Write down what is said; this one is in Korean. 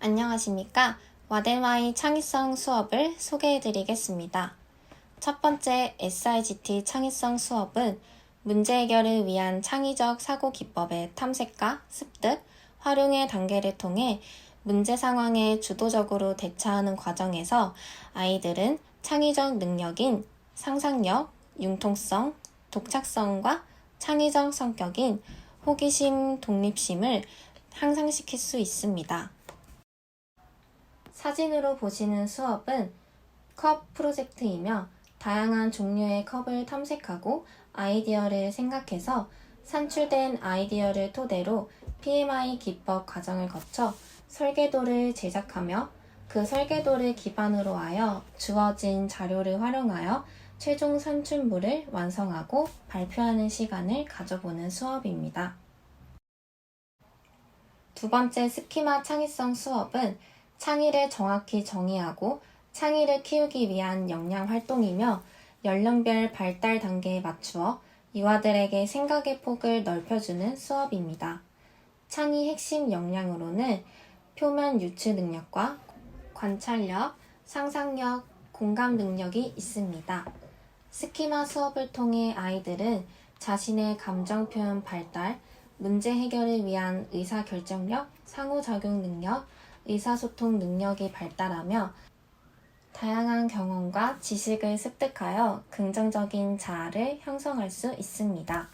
안녕하십니까. 와데마이 창의성 수업을 소개해 드리겠습니다. 첫 번째 SIGT 창의성 수업은 문제 해결을 위한 창의적 사고 기법의 탐색과 습득, 활용의 단계를 통해 문제 상황에 주도적으로 대처하는 과정에서 아이들은 창의적 능력인 상상력, 융통성, 독창성과 창의적 성격인 호기심, 독립심을 향상시킬 수 있습니다. 사진으로 보시는 수업은 컵 프로젝트이며 다양한 종류의 컵을 탐색하고 아이디어를 생각해서 산출된 아이디어를 토대로 PMI 기법 과정을 거쳐 설계도를 제작하며 그 설계도를 기반으로 하여 주어진 자료를 활용하여 최종 산출물을 완성하고 발표하는 시간을 가져보는 수업입니다. 두 번째 스키마 창의성 수업은 창의를 정확히 정의하고 창의를 키우기 위한 역량 활동이며 연령별 발달 단계에 맞추어 유아들에게 생각의 폭을 넓혀주는 수업입니다. 창의 핵심 역량으로는 표면 유추 능력과 관찰력, 상상력, 공감 능력이 있습니다. 스키마 수업을 통해 아이들은 자신의 감정 표현 발달, 문제 해결을 위한 의사 결정력, 상호작용 능력, 의사소통 능력이 발달하며 다양한 경험과 지식을 습득하여 긍정적인 자아를 형성할 수 있습니다.